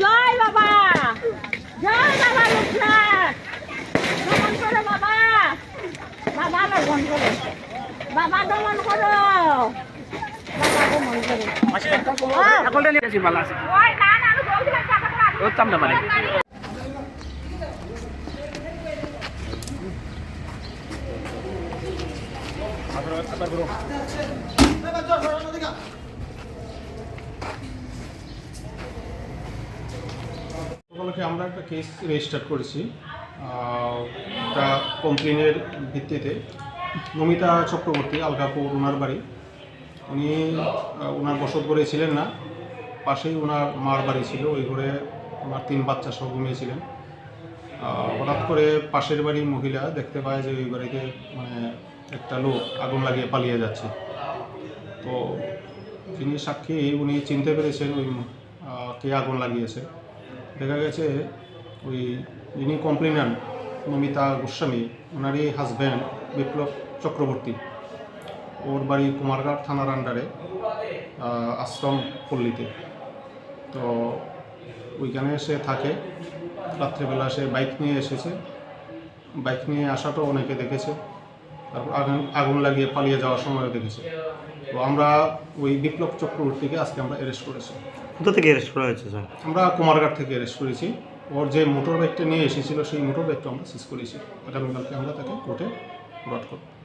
জয় বাবা! জয় বাবা লোকনাথ দমন করো বাবা! বাবা দমন করো। বাবা দমন করো। বাবা দমন করো। ছাগলটা নিয়ে আসি মালা আছে। করতাম না মানে আপনার উপলক্ষে আমরা একটা কেস রেজিস্টার করেছি একটা কমপ্লেনের ভিত্তিতে। নমিতা চক্রবর্তী আলগাপুর ওনার বাড়ি। উনি ওনার বসত ঘরে ছিলেন না, পাশেই ওনার মার বাড়ি ছিল, ওই ঘরে ওনার তিন বাচ্চা সহ ঘুমিয়েছিলেন। হঠাৎ করে পাশের বাড়ির মহিলা দেখতে পায় যে ওই বাড়িতে মানে একটা লোক আগুন লাগিয়ে পালিয়ে যাচ্ছে। তো যিনি সাক্ষী, উনি চিনতে পেরেছেন ওই কে আগুন লাগিয়েছে। দেখা গেছে, ওই যিনি কমপ্লেনার, নমিতা গোস্বামী, ওনারই হাজব্যান্ড বিপ্লব চক্রবর্তী। ওর বাড়ি কুমারঘাট থানার আন্ডারে আশ্রম পল্লীতে। তো ওইখানে সে থাকে। রাত্রেবেলা সে বাইক নিয়ে এসেছে। বাইক নিয়ে আসাটাও অনেকে দেখেছে। তারপর আগুন আগুন লাগিয়ে পালিয়ে যাওয়ার সময়ও দেখেছে। তো আমরা ওই বিপ্লব চক্রবর্তীকে আজকে আমরা অ্যারেস্ট করেছি। কোথা থেকে অ্যারেস্ট করা হয়েছে স্যার আমরা কুমারঘাট থেকে অ্যারেস্ট করেছি। ওর যে মোটর বাইকটা নিয়ে এসেছিল সেই মোটর বাইকটা আমরা সিজ করেছি। আগামীকালকে আমরা তাকে কোর্টে প্রোভাইড করব।